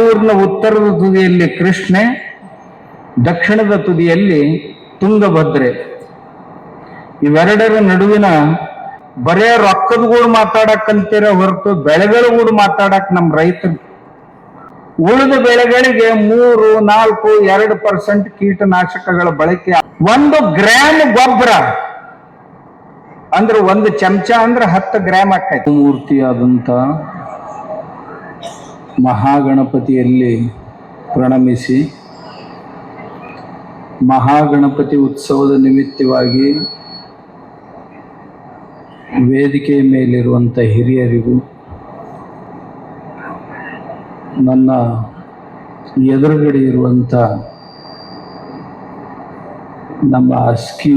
ರಾಯಚೂರಿನ ಉತ್ತರದ ತುದಿಯಲ್ಲಿ ಕೃಷ್ಣೆ, ದಕ್ಷಿಣದ ತುದಿಯಲ್ಲಿ ತುಂಗಭದ್ರೆ. ಇವೆರಡರ ನಡುವಿನ ಬರೇ ರೊಕ್ಕದ ಗೂಡು ಮಾತಾಡಕ್ಕಂತೀರ ಹೊರತು ಬೆಳೆಗಳ ಗೂಡು ಮಾತಾಡಕ್ ನಮ್ ರೈತರು. ಉಳಿದ ಬೆಳೆಗಳಿಗೆ ಮೂರು, ನಾಲ್ಕು, ಎರಡು ಪರ್ಸೆಂಟ್ ಕೀಟನಾಶಕಗಳ ಬಳಕೆ ಒಂದು ಗ್ರಾಮ್ ಗೊಬ್ಬರ ಅಂದ್ರೆ ಒಂದು ಚಮಚ ಅಂದ್ರೆ ಹತ್ತು ಗ್ರಾಮ್ ಆಕೈತಿ. ಮೂರ್ತಿಯಾದಂತ ಮಹಾಗಣಪತಿಯಲ್ಲಿ ಪ್ರಣಮಿಸಿ ಮಹಾಗಣಪತಿ ಉತ್ಸವದ ನಿಮಿತ್ತವಾಗಿ ವೇದಿಕೆಯ ಮೇಲಿರುವಂಥ ಹಿರಿಯರಿಗೂ ನನ್ನ ಎದುರುಗಡೆ ಇರುವಂಥ ನಮ್ಮ ಅಸ್ಕಿ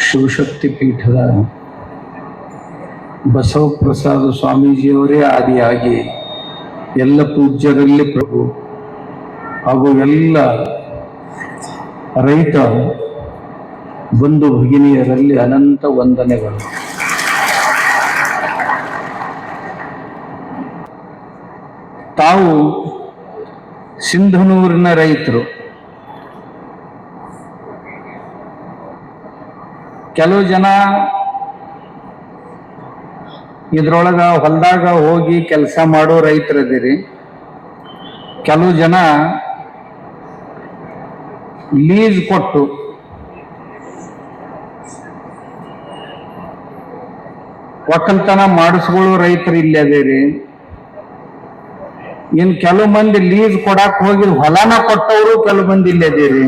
ಶಿವಶಕ್ತಿ ಪೀಠದ ಬಸವಪ್ರಸಾದ ಸ್ವಾಮೀಜಿಯವರೇ ಆದಿಯಾಗಿ ಎಲ್ಲ ಪೂಜ್ಯರಲ್ಲಿ ಪ್ರಭು ಹಾಗೂ ಎಲ್ಲ ರೈತ ಬಂಧು ಭಗಿನಿಯರಲ್ಲಿ ಅನಂತ ವಂದನೆಗಳು. ತಾವು ಸಿಂಧನೂರಿನ ರೈತರು. ಕೆಲವು ಜನ ಇದ್ರೊಳಗ ಹೊಲದಾಗ ಹೋಗಿ ಕೆಲಸ ಮಾಡೋ ರೈತರದಿರಿ ಕೆಲವು ಜನ ಲೀಸ್ ಕೊಟ್ಟು ಒಕ್ಕಲ್ತನ ಮಾಡಿಸ್ಕೊಳ್ಳೋ ರೈತರು ಇಲ್ಲಿ ಅದೇರಿ. ಇನ್ ಕೆಲವು ಮಂದಿ ಲೀಸ್ ಕೊಡಕ್ ಹೋಗಿ ಹೊಲನ ಕೊಟ್ಟವರು ಕೆಲವು ಮಂದಿ ಇಲ್ಲಿ ಅದೇರಿ.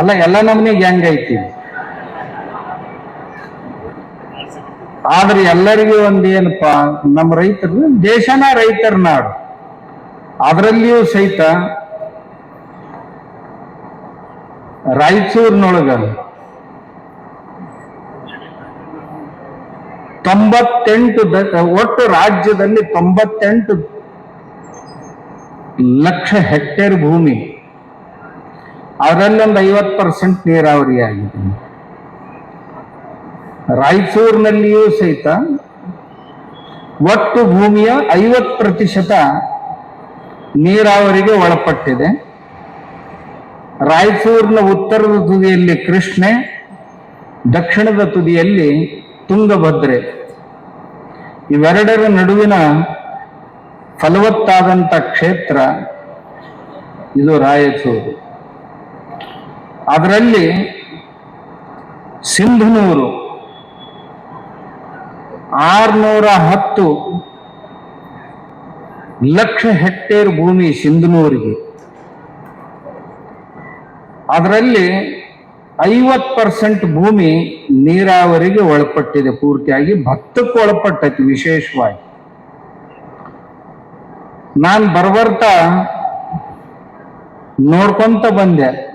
ಎಲ್ಲ ಎಲ್ಲ ನಮ್ನಿಗೆ ಹೆಂಗೈತಿ? ಆದ್ರೆ ಎಲ್ಲರಿಗೂ ಒಂದೇನಪ್ಪಾ, ನಮ್ಮ ರೈತರು, ದೇಶನ ರೈತರ ನಾಡು. ಅದರಲ್ಲಿಯೂ ಸಹಿತ ರಾಯಚೂರಿನೊಳಗ ತೊಂಬತ್ತೆಂಟು ಒಟ್ಟು ರಾಜ್ಯದಲ್ಲಿ ತೊಂಬತ್ತೆಂಟು ಲಕ್ಷ ಹೆಕ್ಟೇರ್ ಭೂಮಿ. ಅದರಲ್ಲಿ ಒಂದು ಐವತ್ತು ಪರ್ಸೆಂಟ್ ನೀರಾವರಿ ಆಗಿದೆ. ರಾಯಚೂರಿನಲ್ಲಿಯೂ ಸಹಿತ ಒಟ್ಟು ಭೂಮಿಯ ಐವತ್ತು ಪ್ರತಿಶತ ನೀರಾವರಿಗೆ ಒಳಪಟ್ಟಿದೆ. ರಾಯಚೂರಿನ ಉತ್ತರದ ತುದಿಯಲ್ಲಿ ಕೃಷ್ಣೆ, ದಕ್ಷಿಣದ ತುದಿಯಲ್ಲಿ ತುಂಗಭದ್ರೆ. ಇವೆರಡರ ನಡುವಿನ ಫಲವತ್ತಾದಂಥ ಕ್ಷೇತ್ರ ಇದು ರಾಯಚೂರು. ಅದರಲ್ಲಿ ಸಿಂಧನೂರು ಆರ್ನೂರ ಹತ್ತು ಲಕ್ಷ ಹೆಕ್ಟೇರ್ ಭೂಮಿ ಸಿಂಧನೂರಿಗೆ. ಅದರಲ್ಲಿ ಐವತ್ ಪರ್ಸೆಂಟ್ ಭೂಮಿ ನೀರಾವರಿಗೆ ಒಳಪಟ್ಟಿದೆ, ಪೂರ್ತಿಯಾಗಿ ಭತ್ತಕ್ಕೆ ಒಳಪಟ್ಟೈತಿ ವಿಶೇಷವಾಗಿ. ನಾನು ಬರ್ಬರ್ತಾ ನೋಡ್ಕೊಂತ ಬಂದೆ.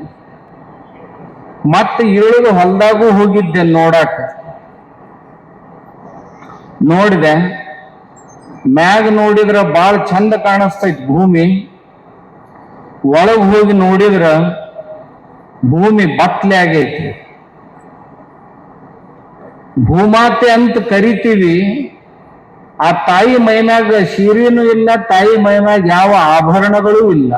ಮತ್ತೆ ಇಳಿದು ಹೊಲ್ದಾಗೂ ಹೋಗಿದ್ದೆ ನೋಡಾಕ. ನೋಡಿದೆ, ಮ್ಯಾಗ ನೋಡಿದ್ರ ಬಾಳ ಚಂದ ಕಾಣಿಸ್ತೈತಿ ಭೂಮಿ. ಒಳಗೆ ಹೋಗಿ ನೋಡಿದ್ರ ಭೂಮಿ ಬತ್ಲೆ ಆಗೈತಿ. ಭೂಮಾತೆ ಅಂತ ಕರಿತೀವಿ, ಆ ತಾಯಿ ಮೈಮ್ಯಾಗ ಸೀರೆನೂ ಇಲ್ಲ, ತಾಯಿ ಮೈಮ್ಯಾಗ ಯಾವ ಆಭರಣಗಳೂ ಇಲ್ಲ.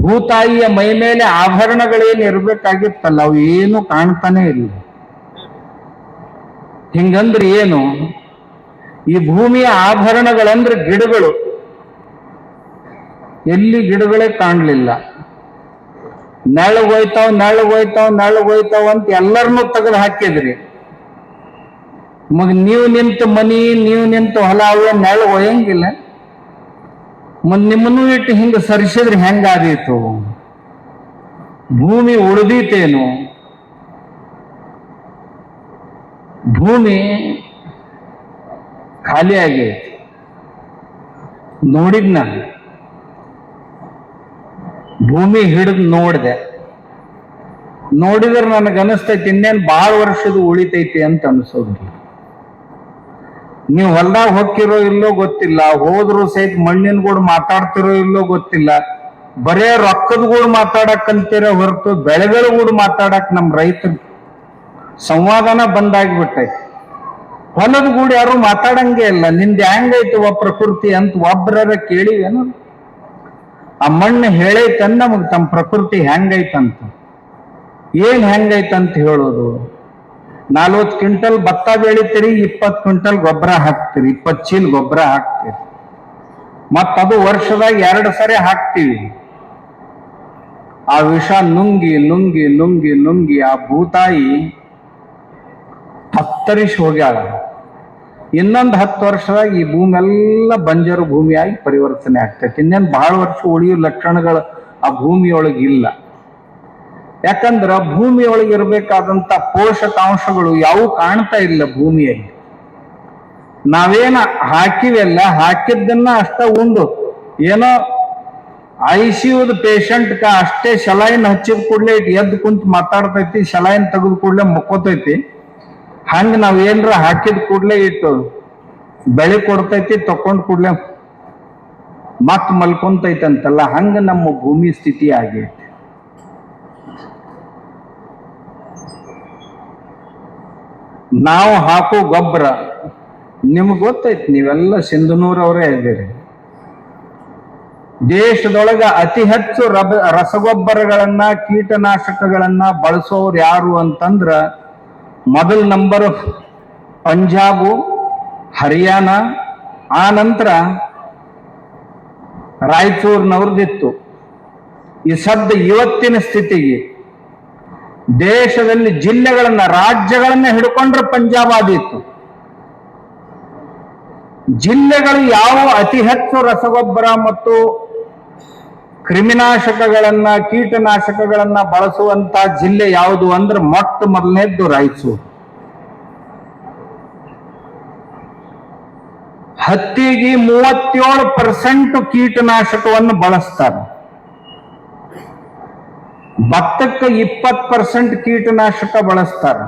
ಭೂತಾಯಿಯ ಮೈ ಮೇಲೆ ಆಭರಣಗಳೇನು ಇರ್ಬೇಕಾಗಿತ್ತಲ್ಲ, ಅವು ಏನು ಕಾಣ್ತಾನೆ ಇಲ್ಲ. ಹಿಂಗಂದ್ರೆ ಏನು? ಈ ಭೂಮಿಯ ಆಭರಣಗಳಂದ್ರೆ ಗಿಡಗಳು. ಎಲ್ಲಿ ಗಿಡಗಳೇ ಕಾಣಲಿಲ್ಲ. ನೆಳಗೋಯ್ತಾವ್ ಹೋಯ್ತಾವ್ ನೆಳ್ ಹೋಯ್ತಾವ್ ನೆಳಗ್ ಹೋಯ್ತಾವ್ ಅಂತ ಎಲ್ಲರನ್ನೂ ತೆಗೆದು ಹಾಕಿದ್ರಿ. ಮಗ ನೀವು ನಿಂತ ಮನಿ, ನೀವು ನಿಂತ ಹೊಲ ಅವ ಹೋಯಂಗಿಲ್ಲ. ಒಯ್ಯಂಗಿಲ್ಲ ಮತ್ ನಿಮ್ಮನ್ನು ಇಟ್ಟು ಹಿಂಗ ಸರಿಸಿದ್ರೆ ಹೆಂಗಾದೀತು? ಭೂಮಿ ಉಳಿದೀತೇನು? ಭೂಮಿ ಖಾಲಿ ಆಗೈತಿ ನೋಡಿದ್ ನಾನು ಭೂಮಿ ಹಿಡಿದು ನೋಡಿದೆ. ನೋಡಿದ್ರೆ ನನಗೆ ಅನಿಸ್ತೈತಿ, ಇನ್ನೇನು ಭಾಳ ವರ್ಷದ ಉಳಿತೈತಿ ಅಂತ ಅನಿಸೋದು. ನೀವು ಹೊಲ್ದಾಗ ಹೊಕ್ಕಿರೋ ಇಲ್ಲೋ ಗೊತ್ತಿಲ್ಲ, ಹೋದ್ರು ಸಹಿತ ಮಣ್ಣಿನ ಕೂಡ ಮಾತಾಡ್ತಿರೋ ಇಲ್ಲೋ ಗೊತ್ತಿಲ್ಲ. ಬರೇ ರೊಕ್ಕದ ಕೂಡ ಮಾತಾಡಕ್ಕಂತೀರ ಹೊರತು ಬೆಳೆಗಳ ಕೂಡ ಮಾತಾಡಕ್ ನಮ್ಮ ರೈತ ಸಂವಾದನ ಬಂದಾಗ್ಬಿಟ್ಟೈತಿ. ಹೊಲದ ಗೂಡಿ ಯಾರು ಮಾತಾಡಂಗೆ ಇಲ್ಲ. ನಿಂದ ಒಬ್ಬ ಪ್ರಕೃತಿ ಅಂತ ಒಬ್ಬರ ಕೇಳಿವೇನು ಆ ಮಣ್ಣು ಹೇಳೈತನ್ ನಮಗ್ ತಮ್ಮ ಪ್ರಕೃತಿ ಹೆಂಗೈತಂತ ಏನ್ ಹೆಂಗೈತಂತ ಹೇಳೋದು? ನಲ್ವತ್ತು ಕ್ವಿಂಟಲ್ ಭತ್ತ ಬೆಳಿತೀರಿ ಇಪ್ಪತ್ತು ಕ್ವಿಂಟಲ್ ಗೊಬ್ಬರ ಹಾಕ್ತೀರಿ ಇಪ್ಪತ್ತು ಚೀಲ ಗೊಬ್ಬರ ಹಾಕ್ತೀರಿ. ಮತ್ತ ಅದು ವರ್ಷದಾಗ ಎರಡು ಸರಿ ಹಾಕ್ತೀವಿ. ಆ ವಿಷ ನುಂಗಿ ನುಂಗಿ ನುಂಗಿ ನುಂಗಿ ಆ ಭೂತಾಯಿ ಹತ್ತರಿಸಿ ಹೋಗ್ಯಾಳ. ಇನ್ನೊಂದು ಹತ್ತು ವರ್ಷದಾಗ ಈ ಭೂಮಿ ಎಲ್ಲ ಬಂಜರು ಭೂಮಿಯಾಗಿ ಪರಿವರ್ತನೆ ಆಗ್ತೈತಿ. ಇನ್ನೇನು ಬಹಳ ವರ್ಷ ಉಳಿಯೋ ಲಕ್ಷಣಗಳು ಆ ಭೂಮಿಯೊಳಗೆ ಇಲ್ಲ. ಯಾಕಂದ್ರೆ ಭೂಮಿಯೊಳಗೆ ಇರಬೇಕಾದಂತ ಪೋಷಕಾಂಶಗಳು ಯಾವ ಕಾಣ್ತಾ ಇಲ್ಲ ಭೂಮಿಯಲ್ಲಿ. ನಾವೇನ ಹಾಕಿವೆಲ್ಲ ಹಾಕಿದ್ದನ್ನ ಅಷ್ಟ ಉಂಡು. ಏನೋ ಐ ಸಿ ಯುದ ಪೇಷಂಟ್ಗ ಅಷ್ಟೇ ಶಲಾಯಿನ್ ಹಚ್ಚಿದ ಕೂಡಲೇ ಎದ್ದು ಕುಂತ ಮಾತಾಡ್ತೈತಿ ಶಲಾಯಿನ್ ತೆಗೆದು ಕೂಡಲೇ ಮುಕ್ಕೋತೈತಿ. ಹಂಗ ನಾವ್ ಏನ್ರ ಹಾಕಿದ ಕೂಡ್ಲೆ ಇಟ್ಟು ಬೆಳೆ ಕೊಡ್ತೈತಿ ತಕೊಂಡ್ ಕೂಡ್ಲೆ ಮತ್ ಮಲ್ಕೊಂತೈತಂತಲ್ಲ, ಹಂಗ ನಮ್ಮ ಭೂಮಿ ಸ್ಥಿತಿ ಆಗೈತಿ. ನಾವು ಹಾಕೋ ಗೊಬ್ಬರ, ನಿಮ್ಗೆ ಗೊತ್ತೈತಿ ನೀವೆಲ್ಲ ಸಿಂಧನೂರವರೇ ಇದ್ದೀರಿ. ದೇಶದೊಳಗ ಅತಿ ಹೆಚ್ಚು ರಬ, ರಸಗೊಬ್ಬರಗಳನ್ನ, ಕೀಟನಾಶಕಗಳನ್ನ ಬಳಸೋರು ಯಾರು ಅಂತಂದ್ರ ಮೊದಲ್ ನಂಬರ್ ಪಂಜಾಬು, ಹರಿಯಾಣ, ಆ ನಂತರ ರಾಯಚೂರಿನವ್ರದ್ದಿತ್ತು ಈ ಸದ್ದ ಇವತ್ತಿನ ಸ್ಥಿತಿಗೆ ದೇಶದಲ್ಲಿ ಜಿಲ್ಲೆಗಳನ್ನ, ರಾಜ್ಯಗಳನ್ನ ಹಿಡ್ಕೊಂಡ್ರೆ ಪಂಜಾಬ್ ಆದಿತ್ತು ಜಿಲ್ಲೆಗಳು ಯಾವ ಅತಿ ಹೆಚ್ಚು ರಸಗೊಬ್ಬರ ಮತ್ತು ಕ್ರಿಮಿನಾಶಕಗಳನ್ನ, ಕೀಟನಾಶಕಗಳನ್ನ ಬಳಸುವಂತ ಜಿಲ್ಲೆ ಯಾವುದು ಅಂದ್ರೆ ಮೊಟ್ಟ ಮೊದಲನೇದ್ದು ರಾಯಚೂರು. ಹತ್ತಿಗೆ ಮೂವತ್ತೇಳು ಪರ್ಸೆಂಟ್ ಕೀಟನಾಶಕವನ್ನು ಬಳಸ್ತಾರೆ. ಭತ್ತಕ್ಕೆ ಇಪ್ಪತ್ತು ಪರ್ಸೆಂಟ್ ಕೀಟನಾಶಕ ಬಳಸ್ತಾರೆ.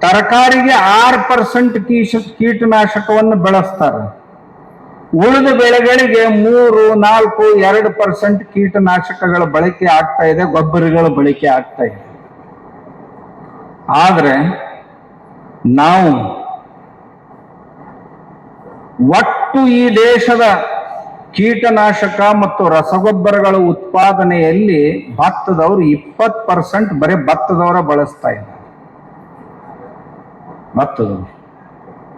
ತರಕಾರಿಗೆ ಆರು ಪರ್ಸೆಂಟ್ ಕೀಶ, ಕೀಟನಾಶಕವನ್ನು ಬಳಸ್ತಾರೆ. ಉಳಿದ ಬೆಳೆಗಳಿಗೆ ಮೂರು, ನಾಲ್ಕು, ಎರಡು ಪರ್ಸೆಂಟ್ ಕೀಟನಾಶಕಗಳ ಬಳಕೆ ಆಗ್ತಾ ಇದೆ, ಗೊಬ್ಬರಗಳ ಬಳಕೆ ಆಗ್ತಾ ಇದೆ. ಆದರೆ ನಾವು ಒಟ್ಟು ಈ ದೇಶದ ಕೀಟನಾಶಕ ಮತ್ತು ರಸಗೊಬ್ಬರಗಳ ಉತ್ಪಾದನೆಯಲ್ಲಿ ಭತ್ತದವರು ಇಪ್ಪತ್ತು ಪರ್ಸೆಂಟ್ ಬರೀ ಭತ್ತದವರ ಬಳಸ್ತಾ ಇದ್ದಾರೆ. ಭತ್ತದವರು.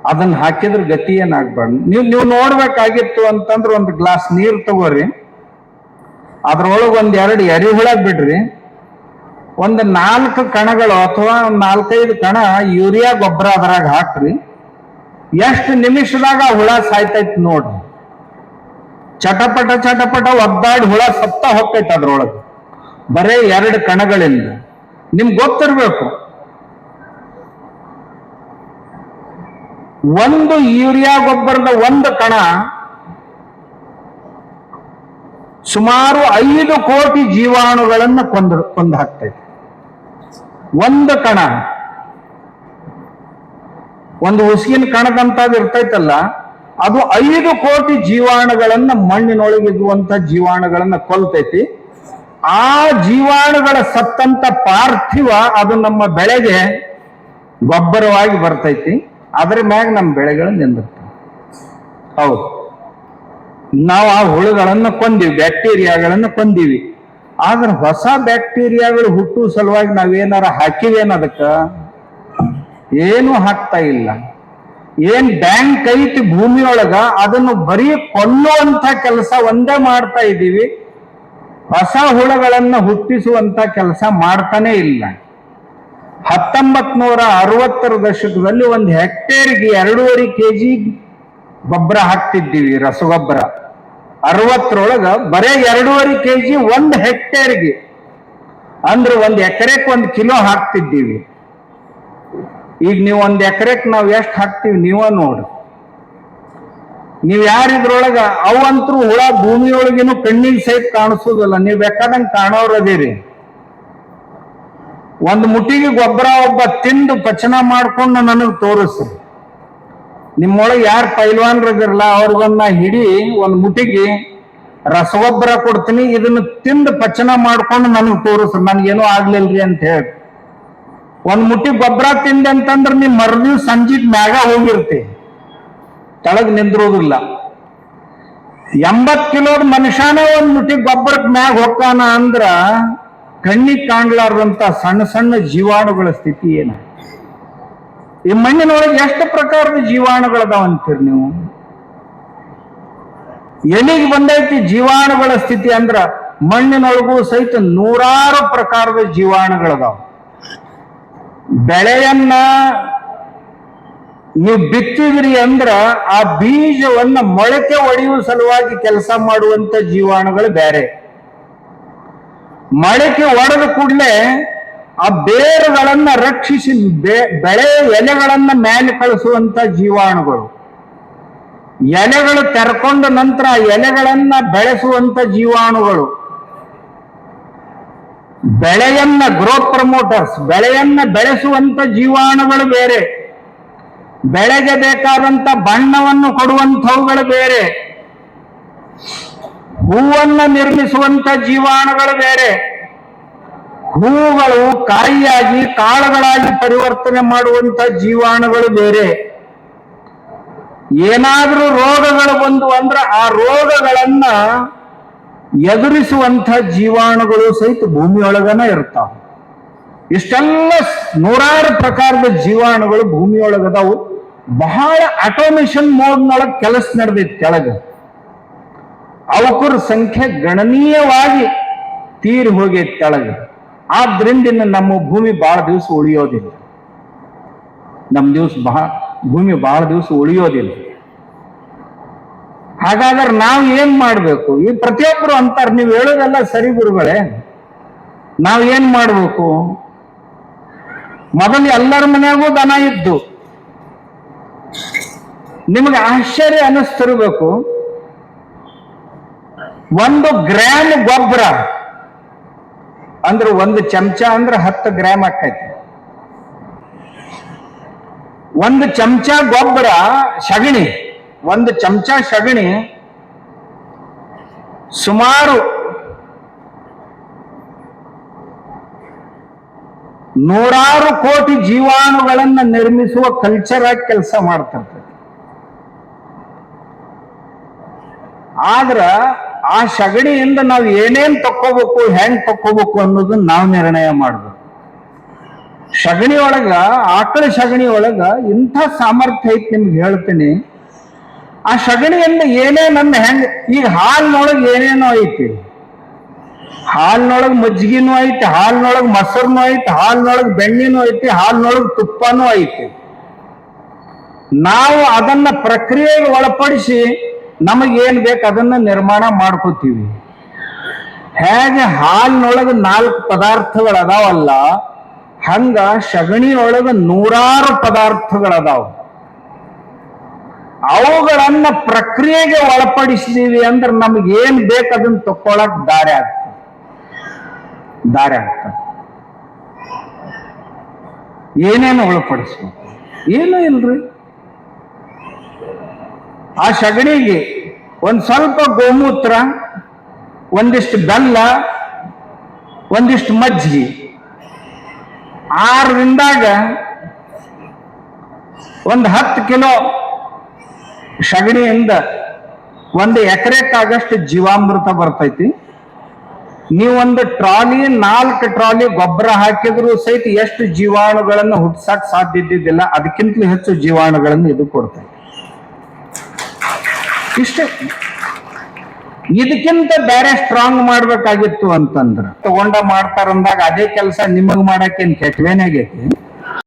ಅದನ್ನ ಹಾಕಿದ್ರೆ ಗತಿ ಏನಾಗ್ಬಾರ್ದು. ನೀವು ನೀವು ನೋಡ್ಬೇಕಾಗಿತ್ತು ಅಂತಂದ್ರೆ ಒಂದು ಗ್ಲಾಸ್ ನೀರು ತಗೋರಿ. ಅದ್ರೊಳಗೆ ಒಂದ್ ಎರಡು ಎರಿಹುಳ ಬಿಡ್ರಿ. ಒಂದು ನಾಲ್ಕು ಕಣಗಳು ಅಥವಾ ನಾಲ್ಕೈದು ಕಣ ಯೂರಿಯಾ ಗೊಬ್ಬರ ಅದ್ರಾಗ ಹಾಕ್ರಿ. ಎಷ್ಟು ನಿಮಿಷದಾಗ ಆ ಹುಳ ಸಾಯ್ತೈತಿ ನೋಡ್ರಿ ಚಟಪಟ ಚಟಪಟ ಒದ್ದಾಡಿ ಹುಳ ಸತ್ತ ಹೋಗ್ತೈತ ಅದ್ರೊಳಗೆ. ಬರೇ ಎರಡು ಕಣಗಳಿಂದ. ನಿಮ್ಗೆ ಗೊತ್ತಿರ್ಬೇಕು. ಒಂದು ಯೂರಿಯಾ ಗೊಬ್ಬರದ ಒಂದು ಕಣ ಸುಮಾರು ಐದು ಕೋಟಿ ಜೀವಾಣುಗಳನ್ನು ಕೊಂದ ಕೊಂದು ಹಾಕ್ತೈತೆ. ಒಂದು ಕಣ. ಒಂದು ಉಸಿಗಿನ ಕಣದಂತಾದ್ ಇರ್ತೈತಲ್ಲ, ಅದು ಐದು ಕೋಟಿ ಜೀವಾಣುಗಳನ್ನ ಮಣ್ಣಿನೊಳಗಿರುವಂತ ಜೀವಾಣುಗಳನ್ನ ಕೊಲ್ತೈತಿ. ಆ ಜೀವಾಣುಗಳ ಸತ್ತಂತ ಪಾರ್ಥಿವ ಅದು ನಮ್ಮ ಬೆಳೆಗೆ ಗೊಬ್ಬರವಾಗಿ ಬರ್ತೈತಿ. ಅದ್ರ ಮ್ಯಾಗ ನಮ್ಮ ಬೆಳೆಗಳು ನಿಂದಿರ್ತವೆ. ಹೌದು. ನಾವು ಆ ಹುಳುಗಳನ್ನು ಕೊಂದಿವಿ, ಬ್ಯಾಕ್ಟೀರಿಯಾಗಳನ್ನು ಕೊಂದಿವಿ. ಆದ್ರೆ ಹೊಸ ಬ್ಯಾಕ್ಟೀರಿಯಾಗಳು ಹುಟ್ಟುವ ಸಲುವಾಗಿ ನಾವೇನಾರ ಹಾಕಿವೇನ ಅದಕ್ಕೆ? ಏನು ಹಾಕ್ತಾ ಇಲ್ಲ. ಏನ್ ಬ್ಯಾಂಕ್ ಐತಿ ಭೂಮಿಯೊಳಗ, ಅದನ್ನು ಬರೀ ಕೊಲ್ಲುವಂತ ಕೆಲಸ ಒಂದೇ ಮಾಡ್ತಾ ಇದ್ದೀವಿ. ಹೊಸ ಹುಳಗಳನ್ನ ಹುಟ್ಟಿಸುವಂತ ಕೆಲಸ ಮಾಡ್ತಾನೆ ಇಲ್ಲ. ಹತ್ತೊಂಬತ್ ನೂರ ಅರವತ್ತರ ದಶಕದಲ್ಲಿ ಒಂದು ಹೆಕ್ಟೇರ್ಗೆ ಎರಡೂವರೆ ಕೆಜಿ ಗೊಬ್ಬರ ಹಾಕ್ತಿದ್ದೀವಿ, ರಸಗೊಬ್ಬರ. ಅರವತ್ತರೊಳಗ ಬರೇ ಎರಡೂವರೆ ಕೆಜಿ ಒಂದು ಹೆಕ್ಟೇರ್ಗೆ. ಅಂದ್ರೆ ಒಂದು ಎಕರೆಕ್ ಒಂದು ಕಿಲೋ ಹಾಕ್ತಿದ್ದೀವಿ. ಈಗ ನೀವು ಒಂದು ಎಕರೆಕ್ ನಾವು ಎಷ್ಟು ಹಾಕ್ತಿವಿ ನೀವ ನೋಡ್ರಿ ನೀವು ಯಾರಿದ್ರೊಳಗ ಅವಂತ್ರು ಹುಳ ಭೂಮಿಯೊಳಗಿನ ಕಣ್ಣಿಗೆ ಸಹಿತ ಕಾಣಿಸೋದಲ್ಲ ನೀವು ಬೇಕಾದಂಗೆ ಕಾಣೋರು ಅದೀರಿ. ಒಂದ್ ಮುಟ್ಟಿಗೆ ಗೊಬ್ಬರ ಒಬ್ಬ ತಿಂದು ಪಚನ ಮಾಡ್ಕೊಂಡು ನನಗೆ ತೋರಿಸ್ರಿ ನಿಮ್ಮೊಳಗೆ ಯಾರು ಪೈಲ್ವಾನ್ರದಿರಲ್ಲ ಅವ್ರಿಗೊಂದ ಹಿಡಿ ಒಂದು ಮುಟ್ಟಿಗೆ ರಸಗೊಬ್ಬರ ಕೊಡ್ತೀನಿ, ಇದನ್ನ ತಿಂದು ಪಚನ ಮಾಡ್ಕೊಂಡು ನನಗ್ ತೋರಿಸ್ರಿ ನನಗೇನು ಆಗ್ಲಿಲ್ರಿ ಅಂತ ಹೇಳಿ. ಒಂದು ಮುಟ್ಟಿ ಗೊಬ್ಬರ ತಿಂದೆ ಅಂತಂದ್ರೆ ನೀವು ಮರ್ದಿವ್ ಸಂಜೆ ಮ್ಯಾಗ ಹೋಗಿರ್ತಿ. ತಳಗ್ ನಿಂದ್ರೋದಿಲ್ಲ. ಎಂಬತ್ ಕಿಲೋದ ಮನುಷ್ಯನೇ ಒಂದು ಮುಟ್ಟಿ ಗೊಬ್ಬರಕ್ಕೆ ಮ್ಯಾಗ ಹೋಗ್ತಾನ ಅಂದ್ರ ಕಣ್ಣಿಗ್ ಕಾಣ್ಲಾರ್ದಂತ ಸಣ್ಣ ಸಣ್ಣ ಜೀವಾಣುಗಳ ಸ್ಥಿತಿ ಏನ? ಈ ಮಣ್ಣಿನೊಳಗೆ ಎಷ್ಟು ಪ್ರಕಾರದ ಜೀವಾಣುಗಳದಾವ ಅಂತೀರಿ ನೀವು? ಎಲ್ಲಿಗೆ ಬಂದೈತಿ ಜೀವಾಣುಗಳ ಸ್ಥಿತಿ ಅಂದ್ರ ಮಣ್ಣಿನೊಳಗೂ ಸಹಿತ ನೂರಾರು ಪ್ರಕಾರದ ಜೀವಾಣುಗಳದಾವ. ಬೆಳೆಯನ್ನ ನೀವು ಬಿತ್ತಿದ್ರಿ ಅಂದ್ರ ಆ ಬೀಜವನ್ನ ಮೊಳಕೆ ಒಡೆಯುವ ಸಲುವಾಗಿ ಕೆಲಸ ಮಾಡುವಂತ ಜೀವಾಣುಗಳು ಬೇರೆ. ಮೊಳಕೆ ಒಡೆದ ಕೂಡಲೇ ಆ ಬೇರುಗಳನ್ನ ರಕ್ಷಿಸಿ ಬೆಳೆ ಎಲೆಗಳನ್ನ ಮೇಲೆ ಕಳಿಸುವಂತ ಜೀವಾಣುಗಳು. ಎಲೆಗಳು ತೆರ್ಕೊಂಡ ನಂತರ ಎಲೆಗಳನ್ನ ಬೆಳೆಸುವಂತ ಜೀವಾಣುಗಳು. ಬೆಳೆಯನ್ನ ಗ್ರೋತ್ ಪ್ರಮೋಟರ್ಸ್ ಬೆಳೆಯನ್ನ ಬೆಳೆಸುವಂತ ಜೀವಾಣುಗಳು ಬೇರೆ. ಬೆಳೆಗೆ ಬೇಕಾದಂತ ಬಣ್ಣವನ್ನು ಕೊಡುವಂಥವುಗಳು ಬೇರೆ. ಹೂವನ್ನ ನಿರ್ಮಿಸುವಂತ ಜೀವಾಣುಗಳು ಬೇರೆ. ಹೂಗಳು ಕಾಯಿಯಾಗಿ ಕಾಳುಗಳಾಗಿ ಪರಿವರ್ತನೆ ಮಾಡುವಂತ ಜೀವಾಣುಗಳು ಬೇರೆ. ಏನಾದರೂ ರೋಗಗಳು ಬಂದು ಅಂದ್ರೆ ಆ ರೋಗಗಳನ್ನ ಎದುರಿಸುವಂತ ಜೀವಾಣುಗಳು ಸಹಿತ ಭೂಮಿಯೊಳಗನ ಇರ್ತಾವ. ಇಷ್ಟೆಲ್ಲ ನೂರಾರು ಪ್ರಕಾರದ ಜೀವಾಣುಗಳು ಭೂಮಿಯೊಳಗದವು. ಬಹಳ ಆಟೋಮೇಷನ್ ಮೋಡ್ನೊಳಗೆ ಕೆಲಸ ನಡೆದಿತ್ತು ಕೆಳಗ. ಅವಕರ ಸಂಖ್ಯೆ ಗಣನೀಯವಾಗಿ ತೀರಿ ಹೋಗಿ ಕೆಳಗೆ. ಆದ್ರಿಂದ ಇನ್ನು ನಮ್ಮ ಭೂಮಿ ಬಹಳ ದಿವಸ ಉಳಿಯೋದಿಲ್ಲ. ನಮ್ಮ ದಿವಸ ಬಹಳ ಭೂಮಿ ಬಹಳ ದಿವಸ ಉಳಿಯೋದಿಲ್ಲ. ಹಾಗಾದ್ರೆ ನಾವು ಏನ್ ಮಾಡ್ಬೇಕು? ಈ ಪ್ರತಿಯೊಬ್ಬರು ಅಂತಾರೆ, ನೀವು ಹೇಳೋದೆಲ್ಲ ಸರಿ ಗುರುಗಳೇ. ನಾವು ಏನ್ ಮಾಡ್ಬೇಕು? ಮೊದಲು ಎಲ್ಲರ ಮನೆಯಾಗೂ ದನ ಇದ್ದು. ನಿಮಗೆ ಆಶ್ಚರ್ಯ ಅನಿಸ್ತಿರ್ಬೇಕು. ಒಂದು ಗ್ರಾಮ್ ಗೊಬ್ಬರ. ಅಂದ್ರೆ ಒಂದು ಚಮಚ ಅಂದ್ರೆ ಹತ್ತು ಗ್ರಾಮ್ ಆಕೈತಿ ಒಂದು ಚಮಚ ಗೊಬ್ಬರ ಸಗಣಿ, ಒಂದು ಚಮಚ ಸಗಣಿ ಸುಮಾರು ನೂರಾರು ಕೋಟಿ ಜೀವಾಣುಗಳನ್ನ ನಿರ್ಮಿಸುವ ಕಲ್ಚರ್ ಆಗಿ ಕೆಲಸ ಮಾಡ್ತಿರ್ತದೆ ಆದ್ರ ಆ ಸಗಣಿಯಿಂದ ನಾವು ಏನೇನ್ ತಕ್ಕೋಬೇಕು, ಹೆಂಗ್ ತಕ್ಕೋಬೇಕು ಅನ್ನೋದನ್ನ ನಾವು ನಿರ್ಣಯ ಮಾಡ್ಬೇಕು. ಸಗಣಿ ಒಳಗ, ಆಕಳ ಸಗಣಿ ಒಳಗ ಇಂಥ ಸಾಮರ್ಥ್ಯ ಐತಿ ನಿಮ್ಗೆ ಹೇಳ್ತೀನಿ. ಆ ಸಗಣಿಯಿಂದ ಏನೇನನ್ನ ಹೆಂಗ್, ಈಗ ಹಾಲಿನೊಳಗೆ ಏನೇನೋ ಐತಿ. ಹಾಲಿನೊಳಗೆ ಮಜ್ಜಿಗೆನೂ ಐತಿ, ಹಾಲಿನೊಳಗೆ ಮೊಸರ್ನು ಐತಿ, ಹಾಲಿನೊಳಗೆ ಬೆಣ್ಣಿನೂ ಐತಿ, ಹಾಲಿನೊಳಗೆ ತುಪ್ಪನೂ ಐತಿ. ನಾವು ಅದನ್ನ ಪ್ರಕ್ರಿಯೆಗೆ ಒಳಪಡಿಸಿ ನಮಗೇನ್ ಬೇಕು ಅದನ್ನ ನಿರ್ಮಾಣ ಮಾಡ್ಕೋತೀವಿ. ಹೇಗೆ ಹಾಲಿನೊಳಗೆ ನಾಲ್ಕು ಪದಾರ್ಥಗಳು ಅದಾವಲ್ಲ ಹಂಗ ಸಗಣಿಯೊಳಗೆ ನೂರಾರು ಪದಾರ್ಥಗಳದಾವ. ಅವುಗಳನ್ನ ಪ್ರಕ್ರಿಯೆಗೆ ಒಳಪಡಿಸಿದೀವಿ ಅಂದ್ರೆ ನಮ್ಗೆ ಏನ್ ಬೇಕು ಅದನ್ನ ತಕ್ಕೊಳಕ್ ದಾರಿ ಆಗ್ತದೆ. ದಾರಿ ಆಗ್ತದೆ. ಏನೇನು ಒಳಪಡಿಸ್ಬೇಕು? ಏನೂ ಇಲ್ರಿ. ಆ ಸಗಣಿಗೆ ಒಂದು ಸ್ವಲ್ಪ ಗೋಮೂತ್ರ, ಒಂದಿಷ್ಟು ಬೆಲ್ಲ, ಒಂದಿಷ್ಟು ಮಜ್ಜಿಗೆ. ಆರರಿಂದಾಗ ಒಂದು ಹತ್ತು ಕಿಲೋ ಸಗಣಿಯಿಂದ ಒಂದು ಎಕರೆಕ್ಕಾಗಷ್ಟು ಜೀವಾಮೃತ ಬರ್ತೈತಿ. ನೀವೊಂದು ಟ್ರಾಲಿ, ನಾಲ್ಕು ಟ್ರಾಲಿ ಗೊಬ್ಬರ ಹಾಕಿದ್ರು ಸಹಿತ ಎಷ್ಟು ಜೀವಾಣುಗಳನ್ನು ಹುಟ್ಸಕ್ ಸಾಧ್ಯ ಇದ್ದಿದ್ದಿಲ್ಲ, ಅದಕ್ಕಿಂತಲೂ ಹೆಚ್ಚು ಜೀವಾಣುಗಳನ್ನು ಇದು ಕೊಡ್ತೈತಿ. ಇಷ್ಟೇ. ಇದಕ್ಕಿಂತ ಬೇರೆ ಸ್ಟ್ರಾಂಗ್ ಮಾಡ್ಬೇಕಾಗಿತ್ತು ಅಂತಂದ್ರ. ತಗೊಂಡ ಮಾಡ್ತಾರಂದಾಗ ಅದೇ ಕೆಲಸ ನಿಮಗ್ ಮಾಡಕ್ಕೇನ್ ಕೆಟ್ಟವೇನಾಗೈತಿ